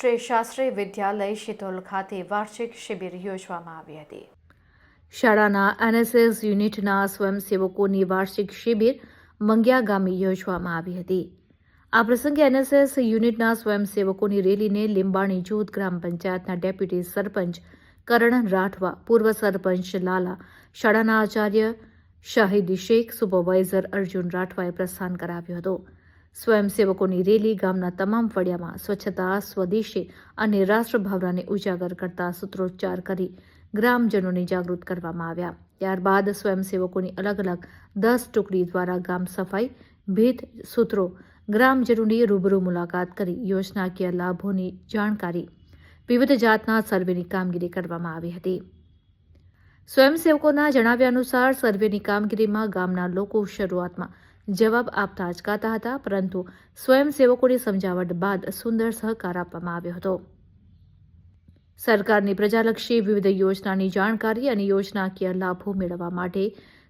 શ્રી શાસ્ત્રી વિદ્યાલય શિતોલ ખાતે વાર્ષિક શિબિર યોજવામાં આવી હતી. શાળાના એનએસએસ યુનિટના સ્વયંસેવકોની વાર્ષિક શિબિર મંગ્યા ગામે યોજવામાં આવી હતી. આ પ્રસંગે એનએસએસ યુનિટના સ્વયંસેવકોની રેલીને લીંબાણી જૂથ ગ્રામ પંચાયતના ડેપ્યુટી સરપંચ કરણ રાઠવા, પૂર્વ સરપંચ લાલા, શાળાના આચાર્ય શાહિદી શેખ, સુપરવાઇઝર અર્જુન રાઠવાએ પ્રસ્થાન કરાવ્યો હતો. સ્વયંસેવકોની રેલી ગામના તમામ ફળિયામાં સ્વચ્છતા, સ્વદેશી અને રાષ્ટ્રભાવનાને ઉજાગર કરતા સૂત્રોચ્ચાર કરી ગ્રામજનોને જાગૃત કરવામાં આવ્યા. ત્યારબાદ સ્વયંસેવકોની અલગ અલગ દસ ટુકડી દ્વારા ગામ સફાઈ ભેદ સૂત્રો ગ્રામજનોની રૂબરૂ મુલાકાત કરી યોજનાકીય લાભોની જાણકારી. વિવિધ જાતના સર્વેની કામગીરી કરવામાં આવી હતી. સ્વયંસેવકોના જણાવ્યા અનુસાર સર્વેની કામગીરીમાં ગામના લોકો શરૂઆતમાં જવાબ આપતા અચકાતા હતા, પરંતુ સ્વયંસેવકોની સમજાવટ બાદ સુંદર સહકાર આપવામાં આવ્યો હતો. સરકારની પ્રજાલક્ષી વિવિધ યોજનાની જાણકારી અને યોજનાકીય લાભો મેળવવા માટે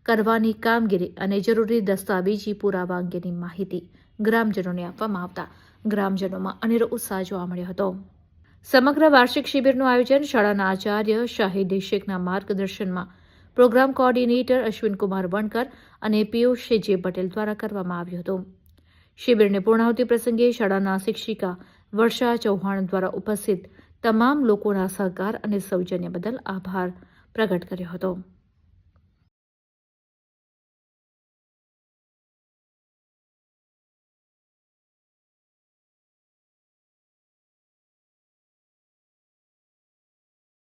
કરવાની કામગીરી અને જરૂરી દસ્તાવેજી પુરાવા અંગેની માહિતી ગ્રામજનોને આપવામાં આવતા ગ્રામજનોમાં અનેરો ઉત્સાહ જોવા મળ્યો હતો. સમગ્ર વાર્ષિક શિબિરનું આયોજન શાળાના આચાર્ય શાહિદ શેખના માર્ગદર્શનમાં પ્રોગ્રામ કોઓર્ડિનેટર અશ્વિનકુમાર વણકર અને પિયુષ જે પટેલ દ્વારા કરવામાં આવ્યું હતું. શિબિરને પૂર્ણાહુતિ પ્રસંગે શાળાના શિક્ષિકા વર્ષા ચૌહાણ દ્વારા ઉપસ્થિત તમામ લોકોના સહકાર અને સૌજન્ય બદલ આભાર પ્રગટ કર્યો હતો.